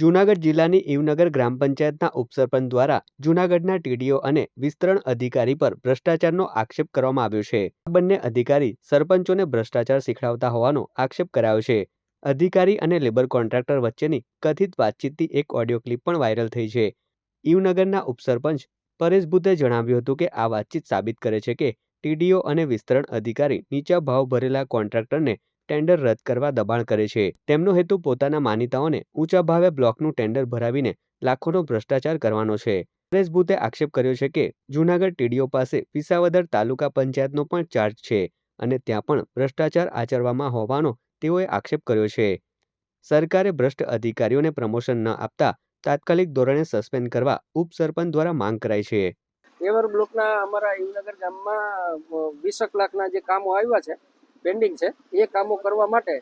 જૂનાગઢ જિલ્લાની ઈવનગર ગ્રામ પંચાયતના ઉપસરપંચ દ્વારા જૂનાગઢના ટીડીઓ અને વિસ્તરણ અધિકારી પર ભ્રષ્ટાચારનો આક્ષેપ કરવામાં આવ્યો છે. આ બંને અધિકારી સરપંચોને ભ્રષ્ટાચાર શીખડાવતા હોવાનો આક્ષેપ કરાયો છે. અધિકારી અને લેબર કોન્ટ્રાક્ટર વચ્ચેની કથિત વાતચીતની એક ઓડિયો ક્લિપ પણ વાયરલ થઈ છે. ઈવનગરના ઉપસરપંચ પરેશ બુદ્ધે જણાવ્યું હતું કે આ વાતચીત સાબિત કરે છે કે ટીડીઓ અને વિસ્તરણ અધિકારી નીચા ભાવ ભરેલા કોન્ટ્રાક્ટરને ટેન્ડર રદ કરવા દબાણ કરે છે. તેમનો હેતુ પોતાના માનીતાઓને ઊંચા ભાવે બ્લોકનું ટેન્ડર ભરાવીને લાખોનો ભ્રષ્ટાચાર કરવાનો છે. પરેશ આક્ષેપ કર્યો છે કે જૂનાગઢ ટીડીઓ પાસે વિસાવદર તાલુકા પંચાયતનો પણ ચાર્જ છે અને ત્યાં પણ ભ્રષ્ટાચાર આચરવામાં હોવાનો તેઓએ આક્ષેપ કર્યો છે. સરકારે ભ્રષ્ટ અધિકારીઓને પ્રમોશન ન આપતા તાત્કાલિક ધોરણે સસ્પેન્ડ કરવા ઉપસરપંચ દ્વારા માંગ કરાઈ છે. એવર બ્લોકના અમારા હિમનગર ગામમાં વીસક લાખના જે કામો આવ્યા છે પેન્ડિંગ છે. એ કામો કરવા માટે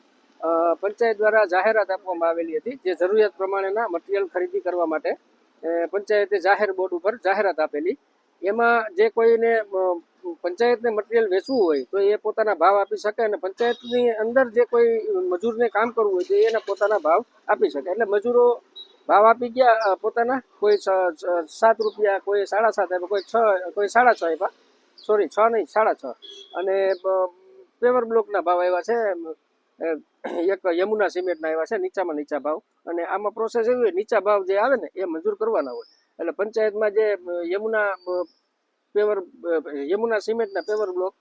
પંચાયત દ્વારા જાહેરાત આપવામાં આવેલી હતી જે જરૂરિયાત પ્રમાણેના મટીરિયલ ખરીદી કરવા માટે પંચાયતે જાહેર બોર્ડ ઉપર જાહેરાત આપેલી. એમાં જે કોઈને પંચાયતને મટીરિયલ વેચવું હોય તો એ પોતાના ભાવ આપી શકે અને પંચાયતની અંદર જે કોઈ મજૂરને કામ કરવું હોય તો એના પોતાના ભાવ આપી શકે. એટલે મજૂરો ભાવ આપી ગયા પોતાના કોઈ સાત રૂપિયા, કોઈ સાડા સાત આપ્યા, કોઈ છ, કોઈ સાડા છ આપ્યા. સોરી છ નહીં, સાડા છ. અને પેવર બ્લોકના ભાવ આવ્યા છે. એક યમુના સિમેન્ટના આવ્યા છે, નીચામાં નીચા ભાવ. અને આમાં પ્રોસેસ એવી હોય, નીચા ભાવ જે આવે ને, એ મંજૂર કરવાના હોય. એટલે પંચાયતમાં જે યમુના પેવર યમુના સિમેન્ટના પેવર બ્લોક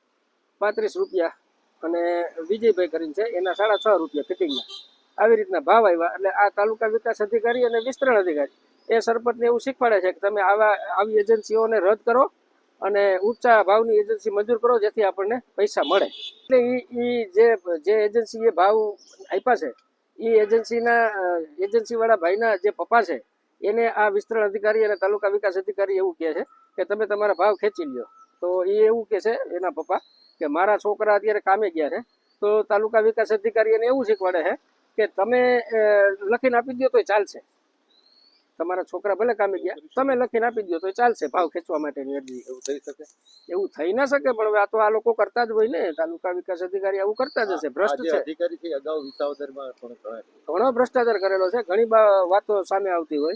પાંત્રીસ રૂપિયા અને વિજયભાઈ કરીને છે, એના સાડા છ રૂપિયા ફિટિંગના. આવી રીતના ભાવ આવ્યા. એટલે આ તાલુકા વિકાસ અધિકારી અને વિસ્તરણ અધિકારી, એ સરપંચને એવું શીખવાડે છે કે તમે આવા, આવી એજન્સીઓને રદ કરો અને ઊંચા ભાવની એજન્સી મંજૂર કરો જેથી આપણને પૈસા મળે. એટલે એ જે જે એજન્સીએ ભાવ આપ્યા છે એ એજન્સીના એજન્સીવાળા ભાઈના જે પપ્પા છે, એને આ વિસ્તરણ અધિકારી અને તાલુકા વિકાસ અધિકારી એવું કહે છે કે તમે તમારા ભાવ ખેંચી લ્યો. તો એ એવું કહે છે એના પપ્પા કે મારા છોકરા અત્યારે કામે ગયા છે, તો તાલુકા વિકાસ અધિકારી એને એવું શીખવાડે છે કે તમે લખીને આપી દો તો ચાલશે. તમારા છોકરા ભલે કામે ગયા તમે લખીને આપી દો તો ચાલશે ભાવ ખેંચવા માટેની અરજી એવું થઈ શકે. એવું થઈ ના શકે પણ હવે આ તો આ લોકો કરતા જ હોય ને તાલુકા વિકાસ અધિકારી આવું કરતા જ હશે ભ્રષ્ટ છે. અધિકારી છે અગાઉ વિસાવદરમાં ઘણો ભ્રષ્ટાચાર કરેલો છે ઘણી વાતો સામે આવતી હોય.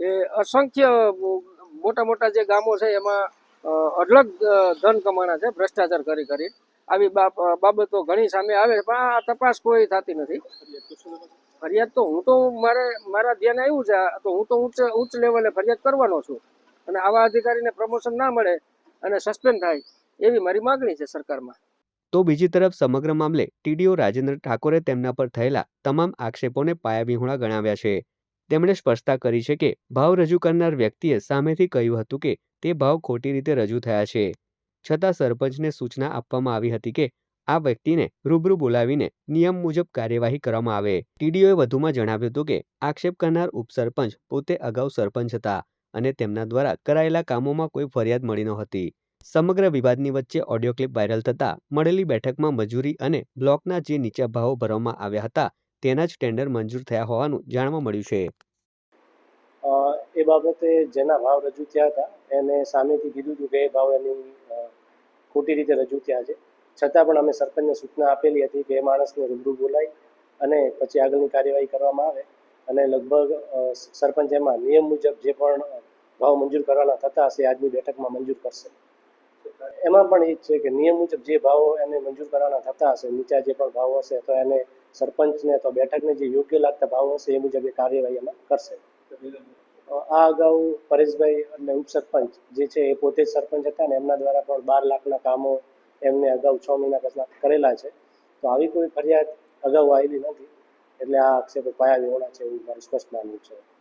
એ અસંખ્ય મોટા મોટા જે ગામો છે એમાં અઢળક ધન કમાણા છે ભ્રષ્ટાચાર કરી કરી. આવી બાબ- બાબતો ઘણી સામે આવે પણ આ તપાસ કોઈ થતી નથી. ફરિયાદ તો હું તો મારે, મારા ધ્યાન આવ્યું છે તો હું તો ઉચ્ચ ઉચ્ચ લેવલે ફરિયાદ કરવાનો છું. અને આવા અધિકારીને પ્રમોશન ના મળે અને સસ્પેન્ડ થાય, એવી મારી માગણી છે સરકારમાં. તો બીજી તરફ સમગ્ર મામલે ટીડીઓ રાજેન્દ્ર ઠાકોરે તેમના પર થયેલા તમામ આક્ષેપોને પાયાવિહોણા ગણાવ્યા છે. તેમણે સ્પષ્ટતા કરી છે કે ભાવ રજૂ કરનાર વ્યક્તિએ સામેથી કહ્યું હતું કે તે ભાવ ખોટી રીતે રજૂ થયા છે. છતાં સરપંચને સૂચના આપવામાં આવી હતી કે આ વ્યક્તિને રૂબરૂ બોલાવીને નિયમ મુજબ કાર્યવાહી કરવામાં આવે. ટીડીઓએ વધુમાં જણાવ્યું હતું કે, આક્ષેપ કરનાર ઉપસરપંચ પોતે અગાઉ સરપંચ હતા અને તેમના દ્વારા કરાયેલા કામોમાં કોઈ ફરિયાદ મળી નહોતી. સમગ્ર વિવાદની વચ્ચે ઓડિયો ક્લિપ વાયરલ થતા મળેલી બેઠકમાં મજૂરી અને બ્લોકના જે નીચા ભાવો ભરવામાં આવ્યા હતા, તેના જ ટેન્ડર મંજૂર થયા હોવાનું જાણવા મળ્યું છે. એ બાબતે જેના ભાવ રજૂ થયા હતા, એને સામેથી કીધું હતું કે એ ભાવ એની ખોટી રીતે રજૂ થયા છે. છતાં પણ અમે સરપંચને સૂચના આપેલી હતી કે એ માણસને રૂબરૂ બોલાવી અને પછી આગળની કાર્યવાહી કરવામાં આવે. અને લગભગ સરપંચ એમાં નિયમ મુજબ જે પણ ભાવ મંજૂર કરવાના થતા હશે આજની બેઠકમાં મંજૂર કરશે. એમાં પણ એ છે કે નિયમ મુજબ જે ભાવો એને મંજૂર કરવાના થતા હશે, નીચા જે પણ ભાવ હશે, તો એને સરપંચને, તો બેઠકને જે યોગ્ય લાગતા ભાવો હશે એ મુજબ એ કાર્યવાહી એમાં કરશે. આ અગાઉ પરેશભાઈ અને ઉપસરપંચ જે છે એ પોતે જ સરપંચ હતા ને એમના દ્વારા પણ બાર લાખના કામો એમને અગાઉ છ મહિના પહેલા કરેલા છે. તો આવી કોઈ ફરિયાદ અગાઉ આવેલી નથી. એટલે આ આક્ષેપો પાયા વિહોણા છે એવું મારું સ્પષ્ટ માનવું છે.